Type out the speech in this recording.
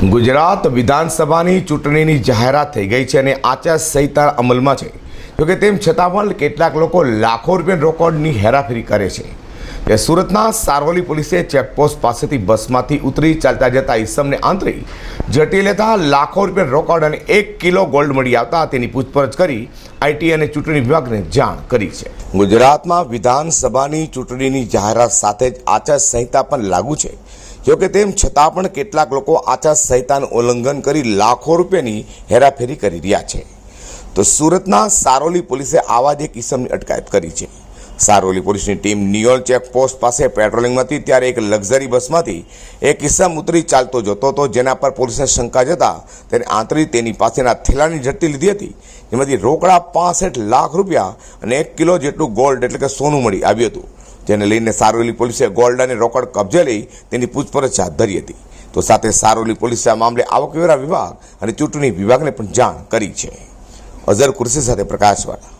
ગુજરાત વિધાનસભાની ચૂંટણીની જાહેરાત થઈ ગઈ છે અને આચારસંહિતા અમલમાં છે. જોકે તેમ છતાં પણ કેટલાક લોકો લાખો રૂપિયા રોકડની હેરાફેરી કરે છે. તે સુરતના સારવલી પોલીસે ચેકપોસ્ટ પાસેથી બસમાંથી ઉતરી ચાલતા જતા ઈસમને આંતરી ઝડપી લેતા લાખો રૂપિયા રોકડ અને એક કિલો ગોલ્ડ મળી આવતા તેની પૂછપરછ કરી આઈટી અને ચૂંટણી વિભાગને જાણ કરી છે. ગુજરાતમાં વિધાનસભાની ચૂંટણીની જાહેરાત સાથે જ આચારસંહિતા પણ લાગુ છે. જોકે તેમ છતાં પણ કેટલાક લોકો આચારસંહિતાનું ઉલ્લંઘન કરી લાખો રૂપિયાની હેરાફેરી કરી રહ્યા છે. તો સુરતના સારોલી પોલીસે આવા જ એક ઇસમની અટકાયત કરી છે. સારોલી પોલીસની ટીમ નિયોલ ચેકપોસ્ટ પાસે પેટ્રોલિંગમાં હતી ત્યારે એક લક્ઝરી બસમાંથી એક ઇસમ ઉતરી ચાલતો જતો હતો, જેના પર પોલીસને શંકા જતા તેને આંતરી તેની પાસેના થેલાની ઝડપી લીધી હતી, જેમાંથી રોકડા પાસઠ લાખ રૂપિયા અને એક કિલો જેટલું ગોલ્ડ એટલે કે સોનું મળી આવ્યું હતું. જેને લઈને સારોલી પોલીસે ગોલ્ડ અને રોકડ કબજે લઈ તેની પૂછપરછ હાથ ધરી હતી. તો સાથે સારોલી પોલીસે આ મામલે આવકવેરા વિભાગ અને ચૂંટણી વિભાગને પણ જાણ કરી છે. અઝર કુર્સી સાથે પ્રકાશવાળા.